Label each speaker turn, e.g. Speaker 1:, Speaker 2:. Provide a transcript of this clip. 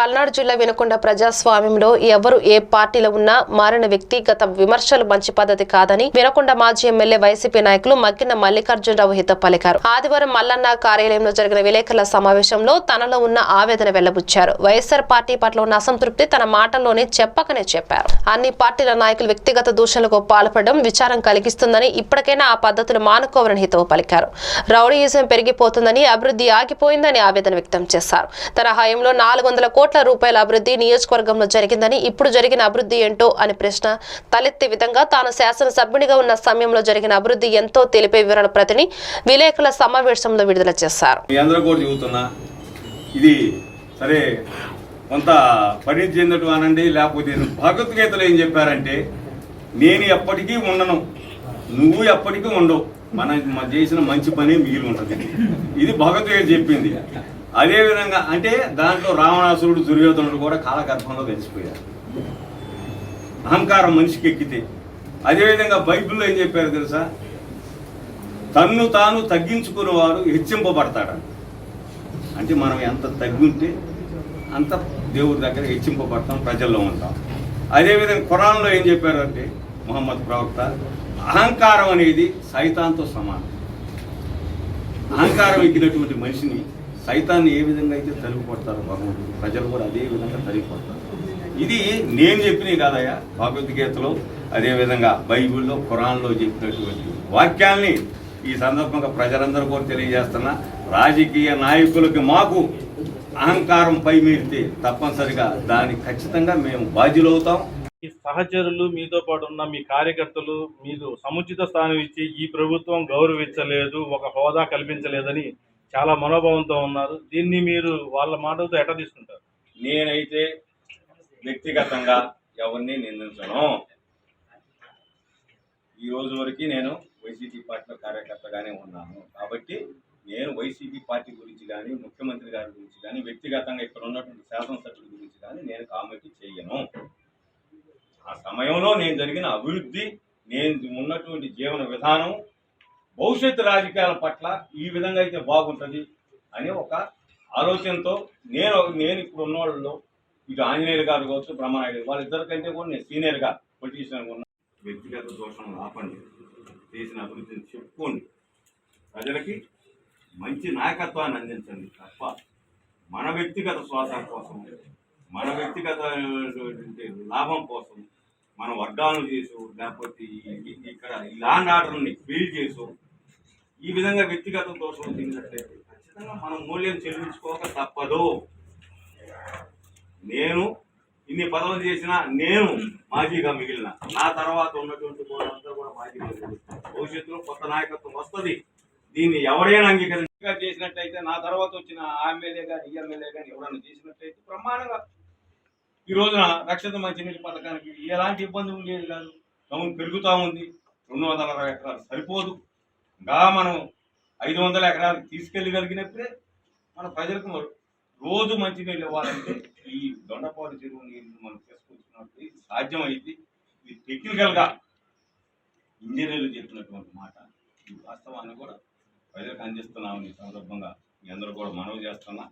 Speaker 1: పల్నాడు జిల్లా వినకొండ ప్రజాస్వామ్యంలో ఎవరు ఏ పార్టీలో ఉన్నా మారిన వ్యక్తిగత విమర్శలు మంచి పద్ధతి కాదని వినకొండ మాజీ ఎమ్మెల్యే వైసీపీ నాయకులు మక్కిన మల్లికార్జునరావు హిత పలికారు. ఆదివారం మల్లన్న కార్యాలయంలో జరిగిన విలేకరుల సమావేశంలో తనలో ఉన్న ఆవేదన వెల్లబుచ్చారు వైఎస్ఆర్ పార్టీ పట్ల ఉన్న అసంతృప్తి తన మాటల్లోనే చెప్పకనే చెప్పారు. అన్ని పార్టీల నాయకులు వ్యక్తిగత దూషణలకు పాల్పడడం విచారం కలిగిస్తుందని ఇప్పటికైనా ఆ పద్ధతులు మానుకోవాలని హితవు పలికారు. రౌడీయిజం పెరిగిపోతుందని అభివృద్ధి ఆగిపోయిందని ఆవేదన వ్యక్తం చేశారు. తన హయంలో నాలుగు వందల కోట్ల కోట్ల రూపాయల అభివృద్ధి నియోజకవర్గంలో జరిగిందని ఇప్పుడు జరిగిన అభివృద్ధి ఏంటో అనే ప్రశ్న తలెత్తే విధంగా తాను శాసనసభ్యునిగా ఉన్న సమయంలో జరిగిన అభివృద్ధి ఎంతో తెలిపే వివరణ ప్రతిని విలేకరుల సమావేశంలో విడుదల చేశారు.
Speaker 2: ఇది సరే కొంత పరిణితి చెందటం అనండి లేకపోతే భగవద్గీతలో ఏం చెప్పారంటే నేను ఎప్పటికీ ఉండను నువ్వు ఎప్పటికీ ఉండవు. మనం చేసిన మంచి పని మిగిలి ఉంటుంది. ఇది భగవద్గీత చెప్పింది. అదేవిధంగా అంటే దాంట్లో రావణాసురుడు దుర్యోధనుడు కూడా కాలగర్భంలో కలిసిపోయారు అహంకారం మనిషికి ఎక్కితే. అదేవిధంగా బైబిల్లో ఏం చెప్పారు తెలుసా? తన్ను తాను తగ్గించుకునేవారు హెచ్చింపబడతాడు. అంటే మనం ఎంత తగ్గుంటే అంత దేవుడి దగ్గర హెచ్చింపబడతాం ప్రజల్లో ఉంటాం. అదేవిధంగా ఖురాన్లో ఏం చెప్పారంటే మొహమ్మద్ ప్రవక్త అహంకారం అనేది సైతాంతో సమానం. అహంకారం ఎక్కినటువంటి మనిషిని సైతాన్ని ఏ విధంగా అయితే తరిగి కొడతారో భగవంతుడు ప్రజలు కూడా అదే విధంగా తరిగి కొడతారు ఇది నేను చెప్పినవి కాదయ్యా భగవద్గీతలో అదేవిధంగా బైబిల్లో ఖురాన్లో చెప్పినటువంటి వాక్యాల్ని ఈ సందర్భంగా ప్రజలందరూ కూడా తెలియజేస్తున్నా రాజకీయ నాయకులకి మాకు అహంకారం పై మీరితే తప్పనిసరిగా దానికి ఖచ్చితంగా మేము బాధ్యులవుతాం.
Speaker 3: మీ సహచరులు మీతో పాటు ఉన్న మీ కార్యకర్తలు మీరు సముచిత స్థానం ఇచ్చి ఈ ప్రభుత్వం గౌరవించలేదు ఒక హోదా కల్పించలేదని చాలా మనోభావంతో ఉన్నారు. దీన్ని మీరు వాళ్ళ మాటలతో ఎట తీసుకుంటారు?
Speaker 2: నేనైతే వ్యక్తిగతంగా ఎవరిని నిందించను. ఈ రోజు వరకు నేను వైసీపీ పార్టీలో కార్యకర్తగానే ఉన్నాను. కాబట్టి నేను వైసీపీ పార్టీ గురించి కానీ ముఖ్యమంత్రి గారి గురించి కానీ వ్యక్తిగతంగా ఇక్కడ ఉన్నటువంటి శాసనసభ్యుల గురించి కానీ నేను కామెంట్ చేయను. ఆ సమయంలో నేను జరిగిన అభివృద్ధి నేను ఉన్నటువంటి జీవన విధానం భవిష్యత్తు రాజకీయాల పట్ల ఈ విధంగా అయితే బాగుంటుంది అనే ఒక ఆలోచనతో నేను నేను ఇప్పుడు ఉన్న వాళ్ళలో ఇటు ఆంజనేయులు గారు కావచ్చు బ్రహ్మనాయుడు వాళ్ళిద్దరికంటే కూడా నేను సీనియర్గా పొలిటీషియన్గా ఉన్నా వ్యక్తిగత దోషం ఆపండి. చేసిన అభివృద్ధిని చెప్పుకోండి. ప్రజలకి మంచి నాయకత్వాన్ని అందించండి తప్ప మన వ్యక్తిగత స్వార్థం కోసం మన వ్యక్తిగత లాభం కోసం మన వర్గాలను చేసు లేకపోతే ఇక్కడ ఈ ల్యాండ్ ఆర్డర్ని ఫీల్ చేసు ఈ విధంగా వ్యక్తిగత దోషం వచ్చినట్లయితే ఖచ్చితంగా మనం మూల్యం చెల్లించుకోక తప్పదు. నేను ఇన్ని పదవులు చేసినా నేను మాజీగా మిగిలిన నా తర్వాత ఉన్నటువంటి వాళ్ళంతా కూడా మాజీగా మిగిలిన. భవిష్యత్తులో కొత్త నాయకత్వం వస్తుంది. దీన్ని ఎవరైనా అంగీకరించగా చేసినట్టయితే నా తర్వాత వచ్చిన ఎమ్మెల్యే కానీ ఎమ్మెల్యే కానీ ఎవరైనా చేసినట్టయితే బ్రహ్మాండంగా ఈ రోజున రక్షిత మంచినీటి పథకానికి ఎలాంటి ఇబ్బంది ఉండేది కాదు. టౌన్ పెరుగుతూ ఉంది. రెండు వందల అరవై ఎకరాలు సరిపోదు. ఇంకా మనం ఐదు వందల ఎకరాలకు తీసుకెళ్ళగలిగినప్పుడే మన ప్రజలకు రోజు మంచి నీళ్ళు ఇవ్వాలంటే ఈ దొండపాడు చెరువు నీళ్ళు మనం తీసుకొచ్చినప్పుడు ఇది సాధ్యమైంది. ఇది టెక్నికల్గా ఇంజనీర్లు చెప్పినటువంటి మాట. ఈ వాస్తవాన్ని కూడా ప్రజలకు అందిస్తున్నామని ఈ సందర్భంగా మీ అందరూ కూడా మనవి చేస్తున్నా.